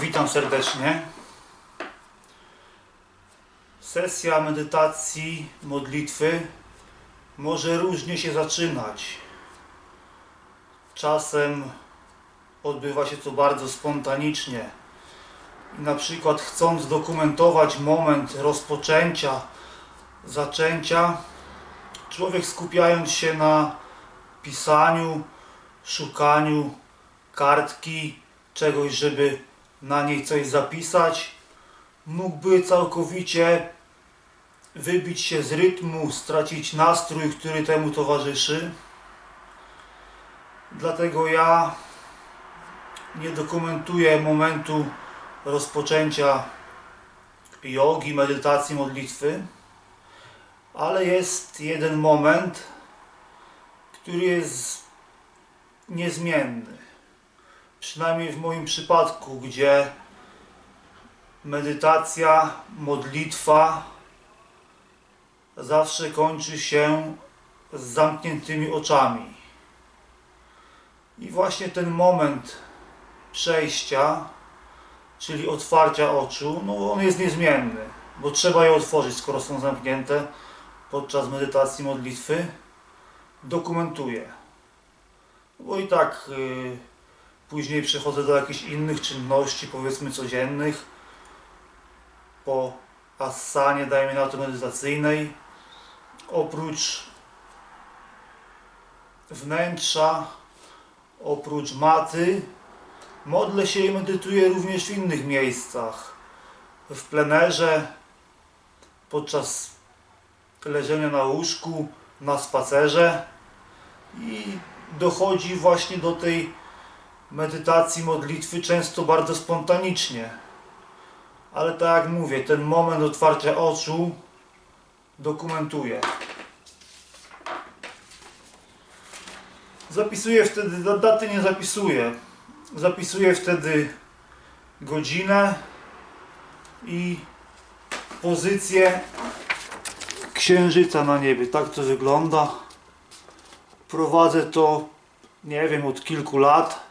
Witam serdecznie. Sesja medytacji, modlitwy może różnie się zaczynać. Czasem odbywa się to bardzo spontanicznie. Na przykład chcąc dokumentować moment rozpoczęcia, zaczęcia, człowiek skupiając się na pisaniu, szukaniu kartki, czegoś, żeby na niej coś zapisać, mógłby całkowicie wybić się z rytmu, stracić nastrój, który temu towarzyszy. Dlatego ja nie dokumentuję momentu rozpoczęcia jogi, medytacji, modlitwy, ale jest jeden moment, który jest niezmienny. Przynajmniej w moim przypadku, gdzie medytacja, modlitwa zawsze kończy się z zamkniętymi oczami. I właśnie ten moment przejścia, czyli otwarcia oczu, no on jest niezmienny, bo trzeba je otworzyć, skoro są zamknięte podczas medytacji, modlitwy. Dokumentuję. Bo i tak y, później przechodzę do jakichś innych czynności, powiedzmy codziennych, po asanie, dajmy na to medytacyjnej. Oprócz wnętrza, oprócz maty, modlę się i medytuję również w innych miejscach. W plenerze, podczas leżenia na łóżku, na spacerze i dochodzi właśnie do tej medytacji, modlitwy często bardzo spontanicznie. Ale tak jak mówię, ten moment otwarcia oczu dokumentuję. Zapisuję wtedy, da- daty nie zapisuję. Zapisuję wtedy godzinę i pozycję księżyca na niebie. Tak to wygląda. Prowadzę to, nie wiem, od kilku lat.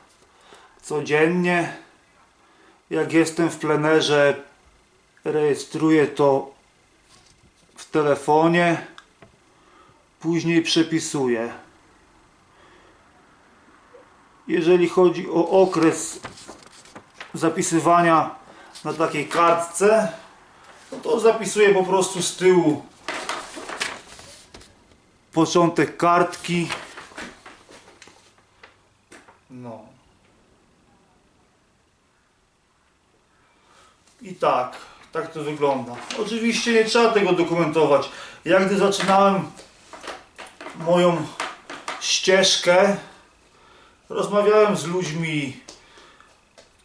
Codziennie. Jak jestem w plenerze, rejestruję to w telefonie. Później przepisuję. Jeżeli chodzi o okres zapisywania na takiej kartce, no to zapisuję po prostu z tyłu początek kartki. No. I tak, tak to wygląda. Oczywiście nie trzeba tego dokumentować. Jak gdy zaczynałem moją ścieżkę, rozmawiałem z ludźmi,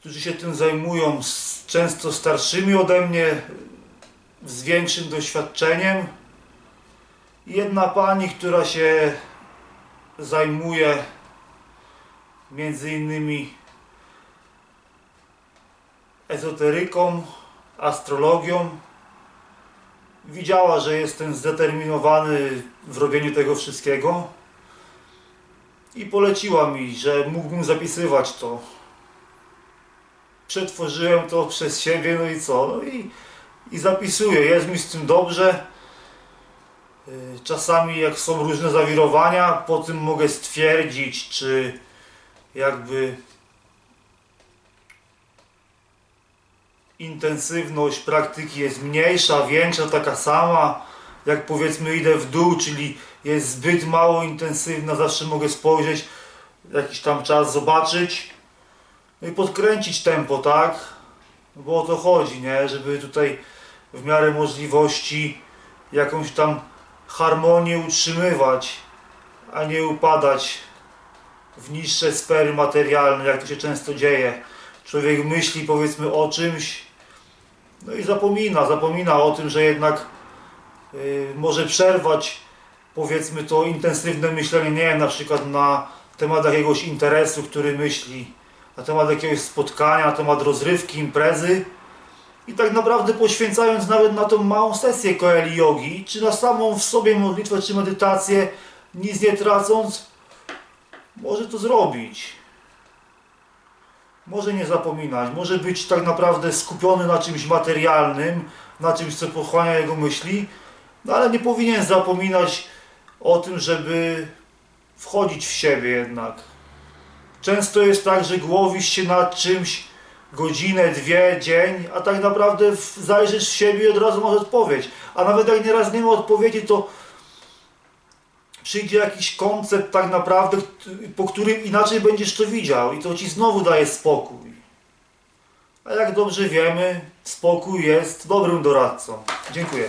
którzy się tym zajmują, często starszymi ode mnie, z większym doświadczeniem. Jedna pani, która się zajmuje między innymi ezoteryką, astrologią, widziała, że jestem zdeterminowany w robieniu tego wszystkiego i poleciła mi, że mógłbym zapisywać to. Przetworzyłem to przez siebie, no i co? No i, i zapisuję. Jest mi z tym dobrze. Y, Czasami jak są różne zawirowania, po tym mogę stwierdzić, czy jakby intensywność praktyki jest mniejsza, większa, taka sama. Jak powiedzmy idę w dół, czyli jest zbyt mało intensywna, zawsze mogę spojrzeć, jakiś tam czas zobaczyć. No i podkręcić tempo, tak? No Bo o to chodzi, nie? Żeby tutaj w miarę możliwości jakąś tam harmonię utrzymywać, a nie upadać w niższe sfery materialne, jak to się często dzieje. Człowiek myśli powiedzmy o czymś, no i zapomina, zapomina o tym, że jednak y, może przerwać powiedzmy to intensywne myślenie, nie wiem, na przykład na temat jakiegoś interesu, który myśli, na temat jakiegoś spotkania, na temat rozrywki, imprezy i tak naprawdę poświęcając nawet na tą małą sesję koeli jogi, czy na samą w sobie modlitwę, czy medytację, nic nie tracąc, może to zrobić. Może nie zapominać, może być tak naprawdę skupiony na czymś materialnym, na czymś, co pochłania jego myśli, no ale nie powinien zapominać o tym, żeby wchodzić w siebie jednak. Często jest tak, że głowisz się nad czymś godzinę, dwie, dzień, a tak naprawdę zajrzysz w siebie i od razu masz odpowiedź. A nawet jak nieraz nie ma odpowiedzi, to przyjdzie jakiś koncept tak naprawdę, po którym inaczej będziesz to widział i to ci znowu daje spokój. A jak dobrze wiemy, spokój jest dobrym doradcą. Dziękuję.